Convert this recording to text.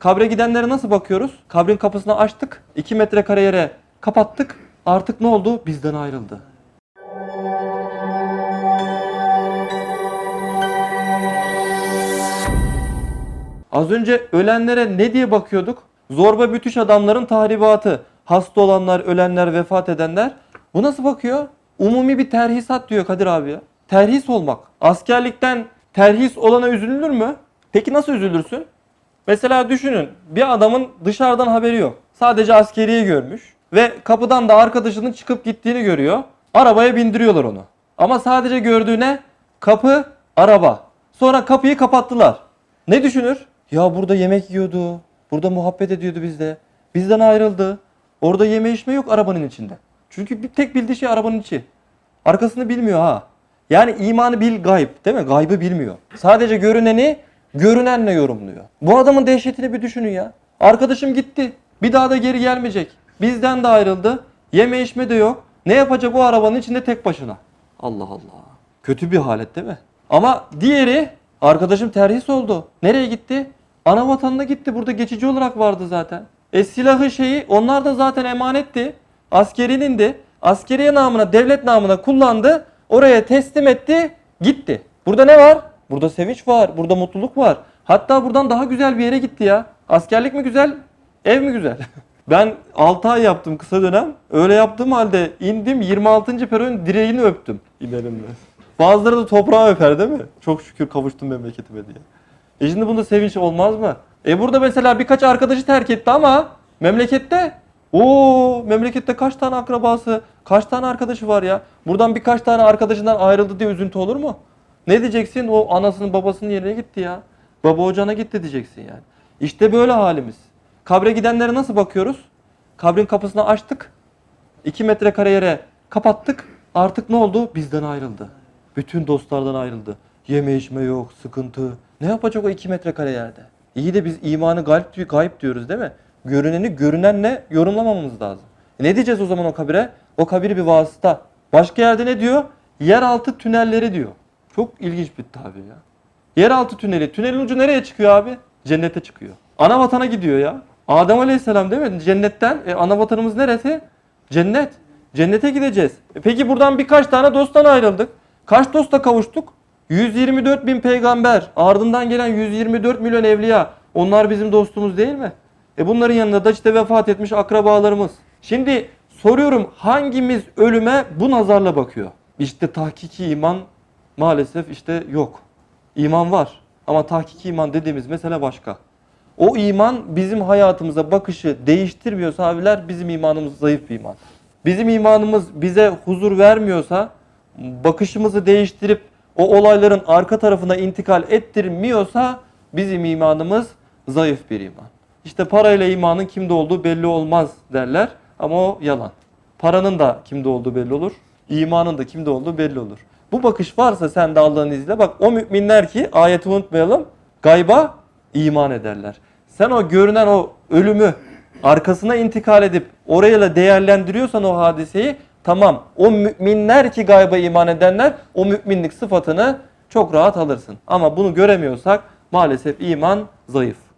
Kabre gidenlere nasıl bakıyoruz? Kabrin kapısını açtık. 2 metrekare yere kapattık. Artık ne oldu? Bizden ayrıldı. Az önce ölenlere ne diye bakıyorduk? Zorba bütüş adamların tahribatı. Hasta olanlar, ölenler, vefat edenler. Bu nasıl bakıyor? Umumi bir terhisat diyor Kadir abi ya. Terhis olmak. Askerlikten terhis olana üzülünür mü? Peki nasıl üzülürsün? Mesela düşünün bir adamın dışarıdan haberi yok. Sadece askeriye görmüş ve kapıdan da arkadaşının çıkıp gittiğini görüyor. Arabaya bindiriyorlar onu. Ama sadece gördüğüne kapı, araba. Sonra kapıyı kapattılar. Ne düşünür? Ya burada yemek yiyordu. Burada muhabbet ediyordu bizde. Bizden ayrıldı. Orada yeme içme yok arabanın içinde. Çünkü bir tek bildiği şey arabanın içi. Arkasını bilmiyor ha. Yani imanı bil gayb değil mi? Gaybı bilmiyor. Sadece görüneni görünenle yorumluyor. Bu adamın dehşetini bir düşünün ya. Arkadaşım gitti. Bir daha da geri gelmeyecek. Bizden de ayrıldı. Yeme içme de yok. Ne yapacak bu arabanın içinde tek başına? Allah Allah. Kötü bir halet değil mi? Ama diğeri arkadaşım terhis oldu. Nereye gitti? Ana vatanına gitti. Burada geçici olarak vardı zaten. E silahı şeyi onlar da zaten emanetti. Askerinin de askeriye namına, devlet namına kullandı. Oraya teslim etti, gitti. Burada ne var? Burada sevinç var, burada mutluluk var. Hatta buradan daha güzel bir yere gitti ya. Askerlik mi güzel, ev mi güzel? Ben 6 ay yaptım kısa dönem. Öyle yaptığım halde indim 26. peronun direğini öptüm inerimde. Bazıları da toprağı öper değil mi? Çok şükür kavuştum memleketime diye. E şimdi bunda sevinç olmaz mı? E burada mesela birkaç arkadaşı terk etti ama memlekette o memlekette kaç tane akrabası, kaç tane arkadaşı var ya? Buradan birkaç tane arkadaşından ayrıldı diye üzüntü olur mu? Ne diyeceksin? O anasının babasının yerine gitti ya. Baba ocağına gitti diyeceksin yani. İşte böyle halimiz. Kabre gidenlere nasıl bakıyoruz? Kabrin kapısını açtık. 2 metrekare yere kapattık. Artık ne oldu? Bizden ayrıldı. Bütün dostlardan ayrıldı. Yeme içme yok, sıkıntı. Ne yapacak o 2 metrekare yerde? İyi de biz imanı gayb, gayb diyoruz değil mi? Görüneni görünenle yorumlamamamız lazım. E ne diyeceğiz o zaman o kabire? O kabir bir vasıta. Başka yerde ne diyor? Yeraltı tünelleri diyor. Çok ilginç bir tabir ya. Yeraltı tüneli. Tünelin ucu nereye çıkıyor abi? Cennete çıkıyor. Ana vatana gidiyor ya. Adem Aleyhisselam değil mi? Cennetten. E, ana vatanımız neresi? Cennet. Cennete gideceğiz. E, peki buradan birkaç tane dosttan ayrıldık. Kaç dosta kavuştuk? 124 bin peygamber. Ardından gelen 124 milyon evliya. Onlar bizim dostumuz değil mi? E bunların yanında da işte vefat etmiş akrabalarımız. Şimdi soruyorum hangimiz ölüme bu nazarla bakıyor? İşte tahkiki iman maalesef işte yok. İman var ama tahkiki iman dediğimiz mesele başka. O iman bizim hayatımıza bakışı değiştirmiyorsa abiler bizim imanımız zayıf bir iman. Bizim imanımız bize huzur vermiyorsa, bakışımızı değiştirip o olayların arka tarafına intikal ettirmiyorsa bizim imanımız zayıf bir iman. İşte parayla imanın kimde olduğu belli olmaz derler ama o yalan. Paranın da kimde olduğu belli olur, imanın da kimde olduğu belli olur. Bu bakış varsa sen de Allah'ın izniyle bak o müminler ki ayeti unutmayalım gayba iman ederler. Sen o görünen o ölümü arkasına intikal edip orayla değerlendiriyorsan o hadiseyi tamam o müminler ki gayba iman edenler o müminlik sıfatını çok rahat alırsın. Ama bunu göremiyorsak maalesef iman zayıf.